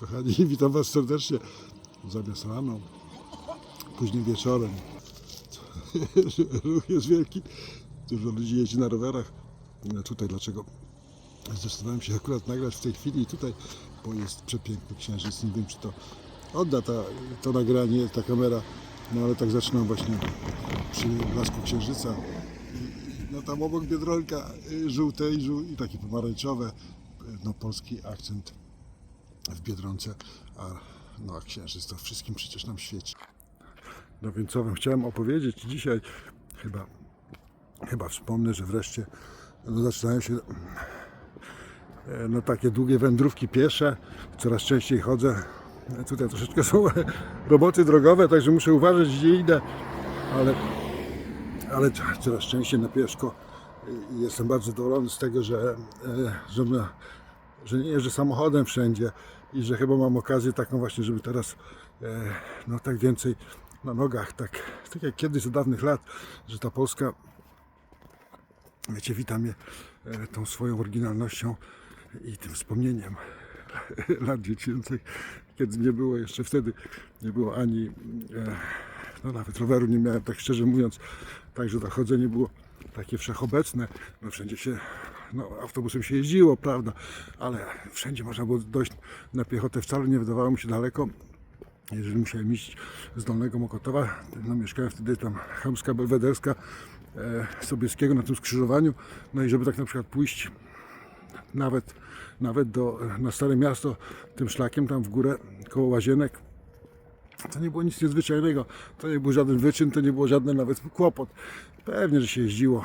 Kochani, witam Was serdecznie. Zamiast rano, późnym wieczorem. Ruch jest wielki. Dużo ludzi jeździ na rowerach. No Tutaj dlaczego zdecydowałem się akurat nagrać w tej chwili tutaj, bo jest przepiękny księżyc. Nie wiem, czy to odda ta, to nagranie, ta kamera. No ale tak zaczynam właśnie przy blasku księżyca. No tam obok biedronka y, żółte i, żół, i takie pomarańczowe. y, No polski akcent w Biedronce, a no a księżyc to wszystkim przecież nam świeci. No więc co wam chciałem opowiedzieć dzisiaj, chyba, chyba wspomnę, że wreszcie no, zaczynają się e, no, takie długie wędrówki piesze, coraz częściej chodzę. Tutaj troszeczkę są roboty drogowe, także muszę uważać gdzie idę, ale, ale coraz częściej na pieszko. Jestem bardzo zadowolony z tego, że, e, że, że nie jeżdżę samochodem wszędzie i że chyba mam okazję taką właśnie, żeby teraz e, no tak więcej na nogach, tak, tak jak kiedyś za dawnych lat, że ta Polska, wiecie, wita mnie e, tą swoją oryginalnością i tym wspomnieniem lat dziecięcych, kiedy nie było jeszcze wtedy, nie było ani, e, no nawet roweru nie miałem, tak szczerze mówiąc, także to chodzenie było takie wszechobecne, no wszędzie się, no autobusem się jeździło, prawda, ale wszędzie można było dojść na piechotę, wcale nie wydawało mi się daleko, jeżeli musiałem iść z Dolnego Mokotowa, no mieszkałem wtedy tam Chamska Belwederska e, Sobieskiego na tym skrzyżowaniu, no i żeby tak na przykład pójść nawet, nawet do, na Stare Miasto tym szlakiem tam w górę koło Łazienek, to nie było nic niezwyczajnego, to nie był żaden wyczyn, to nie było żaden nawet kłopot. Pewnie, że się jeździło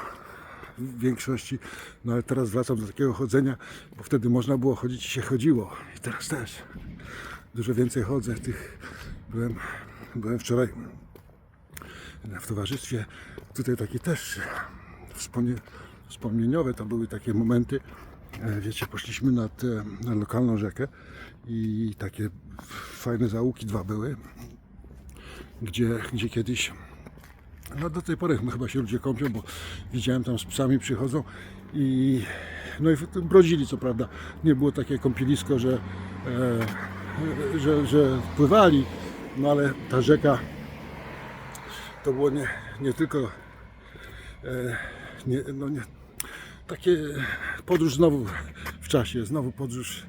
w większości, no ale teraz wracam do takiego chodzenia, bo wtedy można było chodzić i się chodziło. I teraz też dużo więcej chodzę. Tych byłem, byłem wczoraj w towarzystwie. Tutaj takie też wspomnie, wspomnieniowe to były takie momenty. E, Wiecie, poszliśmy nad, e, na lokalną rzekę i takie fajne zaułki dwa były, gdzie, gdzie kiedyś no do tej pory chyba się ludzie kąpią, bo widziałem tam z psami przychodzą i no i brodzili co prawda. Nie było takie kąpielisko, że, e, że, że pływali, no ale ta rzeka to było nie, nie tylko e, nie, no nie, takie podróż znowu w czasie, znowu podróż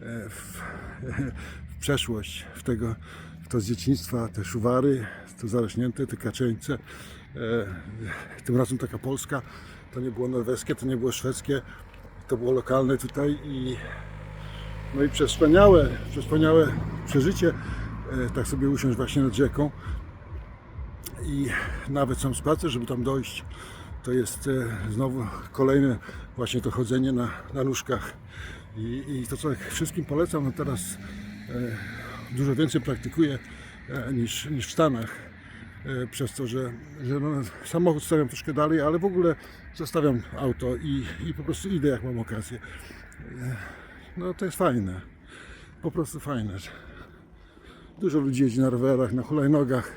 e, w, w przeszłość, w tego, to z dzieciństwa, te szuwary, to zarośnięte, te kaczeńce. E, tym razem taka polska, to nie było norweskie, to nie było szwedzkie, to było lokalne tutaj i no i przez wspaniałe, przez wspaniałe przeżycie, e, tak sobie usiąść właśnie nad rzeką. I nawet sam spacer, żeby tam dojść, to jest e, znowu kolejne właśnie to chodzenie na, na nóżkach. I, i to co wszystkim polecam, no teraz dużo więcej praktykuję e, niż, niż w Stanach e, przez to, że, że no, samochód stawiam troszkę dalej, ale w ogóle zostawiam auto i, i po prostu idę jak mam okazję. E, No to jest fajne, po prostu fajne. Dużo ludzi jeździ na rowerach, na hulajnogach.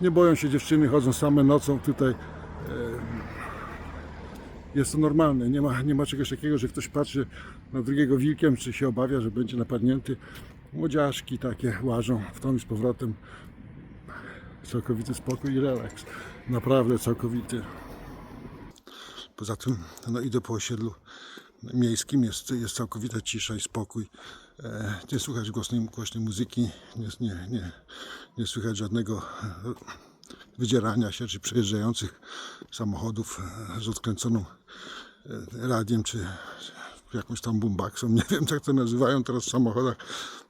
Nie boją się dziewczyny, chodzą same nocą tutaj. Jest to normalne, nie ma, nie ma czegoś takiego, że ktoś patrzy na drugiego wilkiem, czy się obawia, że będzie napadnięty. Młodziaszki takie łażą w tą i z powrotem. Całkowity spokój i relaks. Naprawdę całkowity. Poza tym no, idę po osiedlu miejskim, jest, jest całkowita cisza i spokój. E, nie słychać głośnej, głośnej muzyki, nie, nie, nie, nie słychać żadnego e, wydzierania się czy przejeżdżających samochodów e, z odkręconą e, radiem czy jakąś tam bumbaksą. Nie wiem, jak to nazywają teraz w samochodach.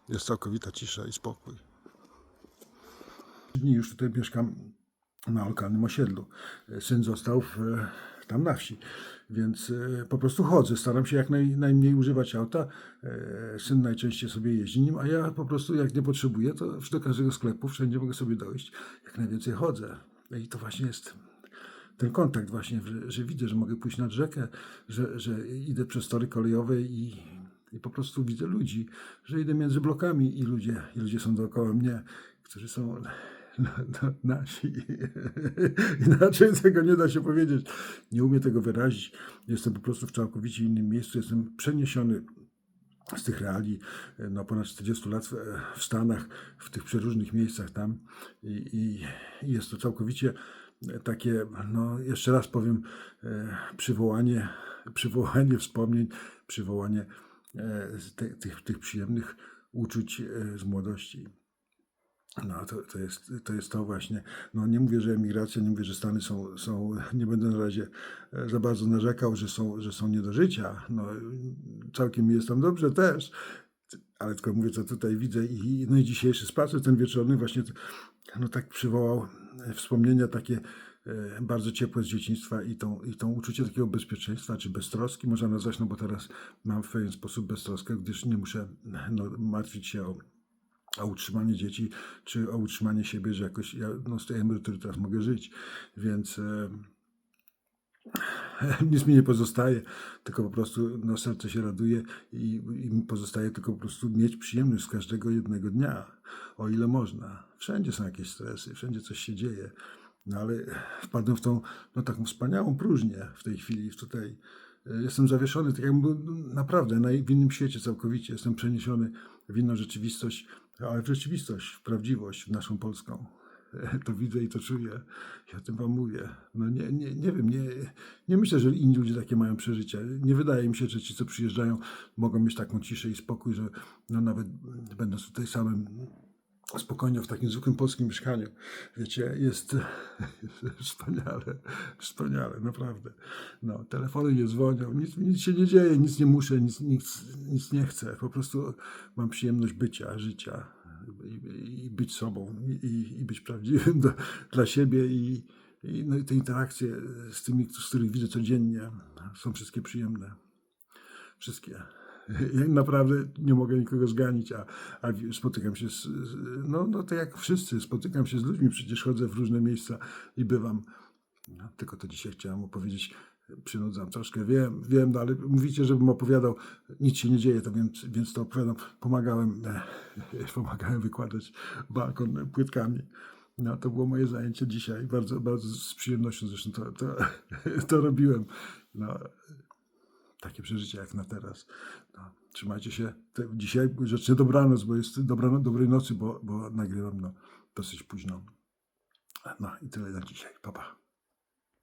Jest całkowita cisza i spokój. Dni już tutaj mieszkam na lokalnym osiedlu. Syn został w, tam na wsi, więc e, po prostu chodzę. Staram się jak naj, najmniej używać auta. E, Syn najczęściej sobie jeździ nim, a ja po prostu jak nie potrzebuję, to do każdego sklepu wszędzie mogę sobie dojść. Jak najwięcej chodzę. I to właśnie jest ten kontakt właśnie, że, że widzę, że mogę pójść nad rzekę, że, że idę przez tory kolejowe i, i po prostu widzę ludzi, że idę między blokami i ludzie, i ludzie są dookoła mnie, którzy są no, no, nasi. Inaczej tego nie da się powiedzieć. Nie umiem tego wyrazić. Jestem po prostu w całkowicie innym miejscu. Jestem przeniesiony z tych reali, e, no ponad 40 lat w, w Stanach, w tych przeróżnych miejscach tam i, i jest to całkowicie takie, no jeszcze raz powiem, e, przywołanie, przywołanie wspomnień, przywołanie e, te, tych, tych przyjemnych uczuć e, z młodości. No, to, to, jest, to jest to właśnie. No, nie mówię, że emigracja, nie mówię, że Stany są, są nie będę na razie za bardzo narzekał, że są, że są nie do życia. No, całkiem mi jest tam dobrze też, ale tylko mówię, co tutaj widzę. I, no i dzisiejszy spacer, ten wieczorny, właśnie no, tak przywołał e, wspomnienia takie e, bardzo ciepłe z dzieciństwa i tą, i tą uczucie takiego bezpieczeństwa, czy beztroski można nazwać, no bo teraz mam w pewien sposób beztroskę, gdyż nie muszę no, martwić się o o utrzymanie dzieci, czy o utrzymanie siebie, że jakoś ja no, z tej emerytury teraz mogę żyć. Więc e, nic mi nie pozostaje, tylko po prostu no, serce się raduje i, i pozostaje tylko po prostu mieć przyjemność z każdego jednego dnia, o ile można. Wszędzie są jakieś stresy, wszędzie coś się dzieje. No ale wpadłem w tą no, taką wspaniałą próżnię w tej chwili, tutaj jestem zawieszony, tak jakbym był naprawdę na, w innym świecie całkowicie. Jestem przeniesiony w inną rzeczywistość, ale w rzeczywistość, w prawdziwość, w naszą polską. To widzę i to czuję. Ja tym wam mówię. No nie, nie, nie wiem, nie, nie myślę, że inni ludzie takie mają przeżycia. Nie wydaje mi się, że ci, co przyjeżdżają, mogą mieć taką ciszę i spokój, że no nawet będąc tutaj samym spokojnie w takim zwykłym polskim mieszkaniu. Wiecie, jest wspaniale, wspaniale, naprawdę. No, telefony nie dzwonią, nic, nic się nie dzieje, nic nie muszę, nic, nic, nic nie chcę. Po prostu mam przyjemność bycia, życia i, być sobą i, i być prawdziwym do, dla siebie i, i, no, i te interakcje z tymi, z których widzę codziennie są wszystkie przyjemne. Wszystkie. Ja naprawdę nie mogę nikogo zganić, a, a spotykam się z, no, no to jak wszyscy, spotykam się z ludźmi, przecież chodzę w różne miejsca i bywam. No, tylko to dzisiaj chciałem opowiedzieć, przynudzam troszkę, wiem, wiem, no, ale mówicie, żebym opowiadał, nic się nie dzieje, to więc, więc to opowiadam. Pomagałem, eh, pomagałem wykładać balkon płytkami. No, to było moje zajęcie dzisiaj, bardzo, bardzo z przyjemnością zresztą to, to, to robiłem. No, takie przeżycia jak na teraz. No, trzymajcie się. Dzisiaj rzecz nie dobranoc, bo jest dobrano, dobrej nocy, bo, bo nagrywam no, dosyć późno. No i tyle na dzisiaj. Pa, pa.